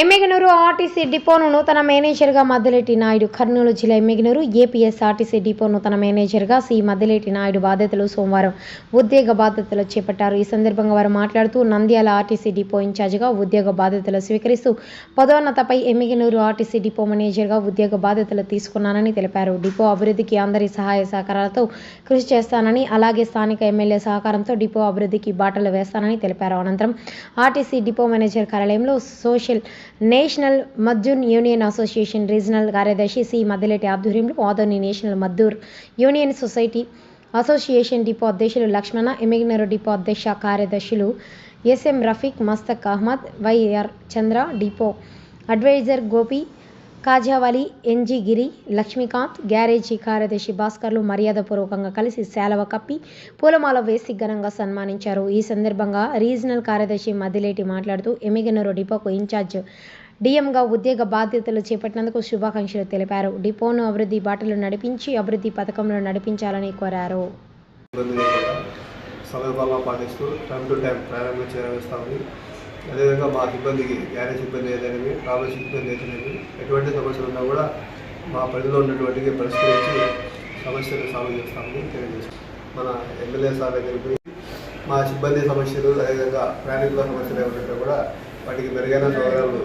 Yemmiganur RTC డిపోను నూతన మేనేజర్గా మద్దిలేటి నాయుడు. కర్నూలు జిల్లా ఎమ్మెగనూరు ఏపీఎస్ ఆర్టీసీ డిపో నూతన మేనేజర్గా సి. మద్దిలేటి నాయుడు బాధ్యతలు సోమవారం ఉద్యోగ బాధ్యతలు చేపట్టారు. ఈ సందర్భంగా వారు మాట్లాడుతూ నంద్యాల ఆర్టీసీ డిపో ఇన్ఛార్జిగా ఉద్యోగ బాధ్యతలు స్వీకరిస్తూ పదోన్నతపై ఎమ్మెగనూరు ఆర్టీసీ డిపో మేనేజర్గా ఉద్యోగ బాధ్యతలు తీసుకున్నానని తెలిపారు. డిపో అభివృద్ధికి అందరి సహాయ సహకారాలతో కృషి చేస్తానని అలాగే స్థానిక ఎమ్మెల్యే సహకారంతో డిపో అభివృద్ధికి బాటలు వేస్తానని తెలిపారు. అనంతరం ఆర్టీసీ డిపో మేనేజర్ కార్యాలయంలో social national Mazdoor union association regional కార్యదర్శి సి మద్దిలేటి ఆధ్వర్యంలో Adoni national Mazdoor union society association depot అధ్యక్షులు లక్ష్మణ ఎమిగినరు డిపో అధ్యక్ష కార్యదర్శులు SM Rafiq Mushtaq Ahmed YR Chandra depot adviser Gopi Khajavali NG Giri Lakshmikant garage కార్యదర్శి భాస్కర్లు మర్యాదపూర్వకంగా కలిసి శాలవ కప్పి పూలమాల వేసి ఘనంగా సన్మానించారు. ఈ సందర్భంగా రీజనల్ కార్యదర్శి మదిలేటి మాట్లాడుతూ ఎమిగనూరు డిపోకు ఇన్ఛార్జ్ డిఎంగా ఉద్యోగ బాధ్యతలు చేపట్టినందుకు శుభాకాంక్షలు తెలిపారు. డిపోను అభివృద్ధి బాటలు నడిపించి అభివృద్ధి పథకంలో నడిపించాలని కోరారు. సమయపాలన పాటిస్తూ టైం టు టైం ప్రయాణంగా చేరవేస్తామని అదేవిధంగా మా సిబ్బందికి గ్యారేజ్ సిబ్బంది ఏదైనవి ట్రావెల్ సిబ్బంది ఏదైనవి ఎటువంటి సమస్యలు ఉన్నా కూడా మా పరిధిలో ఉన్నటువంటి పరిష్కరించి సమస్యలు సాల్వ్ చేస్తామని తెలియజేస్తాం మన ఎమ్మెల్యే సార్ దగ్గరికి పోయి మా సిబ్బంది సమస్యలు అదేవిధంగా ప్రయాణికుల సమస్యలు ఏమంటే కూడా వాటికి మెరుగైన సౌకర్యాలు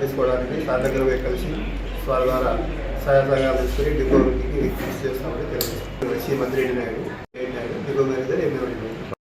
తీసుకోవడానికి సార్ దగ్గర పోయి కలిసి వారి ద్వారా సహాయ సహకారాలు తీసుకొని డిపోకి కృషి చేస్తామని తెలియజేస్తాం శ్రీ మంత్రి Naidu A Naidu depot manager